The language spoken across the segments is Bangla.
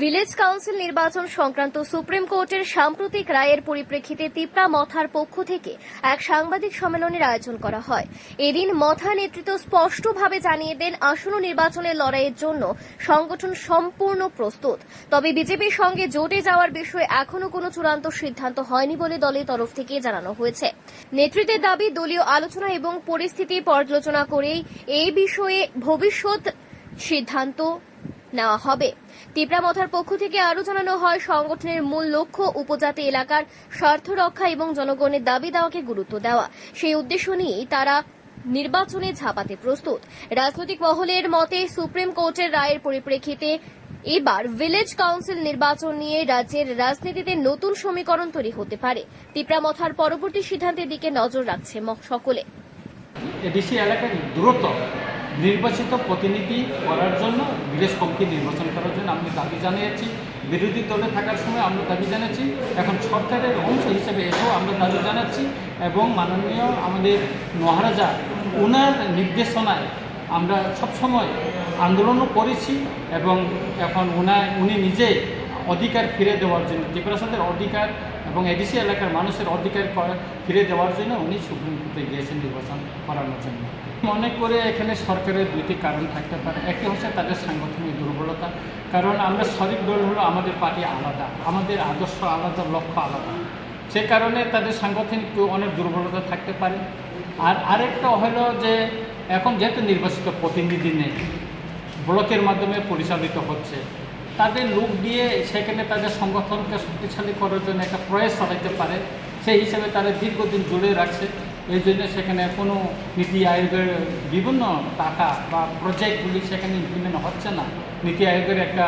ভিলেজ কাউন্সিল নির্বাচন সংক্রান্ত সুপ্রিম কোর্টের সাম্প্রতিক রায়ের পরিপ্রেক্ষিতে তিপ্রা মথার পক্ষ থেকে এক সাংবাদিক সম্মেলনের আয়োজন করা হয়। এদিন মথা নেতৃত্ব স্পষ্টভাবে জানিয়ে দেন, আসন্ন নির্বাচনের লড়াইয়ের জন্য সংগঠন সম্পূর্ণ প্রস্তুত। তবে বিজেপির সঙ্গে জোটে যাওয়ার বিষয়ে এখনও কোনো চূড়ান্ত সিদ্ধান্ত হয়নি বলে দলের তরফ থেকে জানানো হয়েছে। নেতৃত্বের দাবি, দলীয় আলোচনা এবং পরিস্থিতি পর্যালোচনা করেই এই বিষয়ে ভবিষ্যৎ সিদ্ধান্ত নেওয়া হবে। তিপ্রামথার পক্ষ থেকে আরও জানানো হয়, সংগঠনের মূল লক্ষ্য উপজাতি এলাকার স্বার্থ রক্ষা এবং জনগণের দাবি দেওয়াকে গুরুত্ব দেওয়া। সেই উদ্দেশ্য নিয়েই তারা নির্বাচনে ঝাঁপাতে প্রস্তুত। রাজনৈতিক মহলের মতে সুপ্রিম কোর্টের রায়ের পরিপ্রেক্ষিতে এবার ভিলেজ কাউন্সিল নির্বাচন নিয়ে রাজ্যের রাজনীতিতে নতুন সমীকরণ তৈরি হতে পারে। তিপ্রামথার পরবর্তী সিদ্ধান্তের দিকে নজর রাখছে সকলে। এডিসি নির্বাচিত প্রতিনিধি করার জন্য, বিদেশ কমিটি নির্বাচন করার জন্য আমি দাবি জানিয়েছি। বিরোধী দলে থাকার সময় আমরা দাবি জানাচ্ছি এখন সরকারের অংশ হিসেবে এসেও আমরা দাবি জানাচ্ছি এবং মাননীয় আমাদের মহারাজা ওনার নির্দেশনায় আমরা সবসময় আন্দোলনও করেছি এবং এখন ওনা উনি নিজে অধিকার ফিরে দেওয়ার জন্য ত্রিপুরাসাদের অধিকার এবং এডিসি এলাকার মানুষের অধিকার ফিরে দেওয়ার জন্য উনি সুপ্রিম কোর্টে গিয়েছেন নির্বাচন করানোর জন্য। মনে করে এখানে সরকারের দুইটি কারণ থাকতে পারে। একটি হচ্ছে তাদের সাংগঠনিক দুর্বলতা। কারণ আমরা শরিক দল হলো আমাদের পার্টি আলাদা, আমাদের আদর্শ আলাদা, লক্ষ্য আলাদা। সে কারণে তাদের সাংগঠনিক অনেক দুর্বলতা থাকতে পারে। আর আরেকটা হলো যে এখন যেহেতু নির্বাচিত প্রতিনিধি নেই, ব্লকের মাধ্যমে পরিচালিত হচ্ছে তাদের লোক দিয়ে সেখানে তাদের সংগঠনকে শক্তিশালী করার জন্য একটা প্রয়াস চালাতে পারে, সেই হিসেবে তারা দীর্ঘদিন জুড়ে রাখছে। এই জন্য সেখানে কোনো নীতি আয়োগের বিভিন্ন টাকা বা প্রজেক্টগুলি সেখানে ইমপ্লিমেন্ট হচ্ছে না। নীতি আয়োগের একটা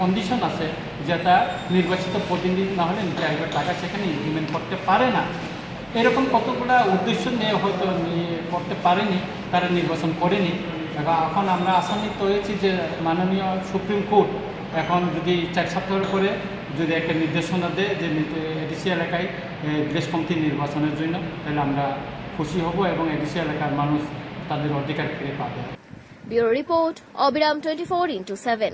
কন্ডিশন আছে যেটা নির্বাচিত প্রতিনিধি না হলে নীতি আয়োগের টাকা সেখানে ইমপ্লিমেন্ট করতে পারে না। এরকম কতগুলা উদ্দেশ্য নিয়ে হয়তো করতে পারেনি, তারা নির্বাচন করেনি। এবং এখন আমরা আশান্বিত হয়েছি যে মাননীয় সুপ্রিম কোর্ট এখন যদি চার সপ্তাহের পরে যদি একটা নির্দেশনা দেয় যে এডিসি এলাকায় দেশপন্থী নির্বাচনের জন্য, তাহলে আমরা খুশি হব এবং এডিসি এলাকার মানুষ তাদের অধিকার ফিরে পাবে। ব্যুরো রিপোর্ট, অবিরাম টোয়েন্টি ফোর ইন্টু সেভেন।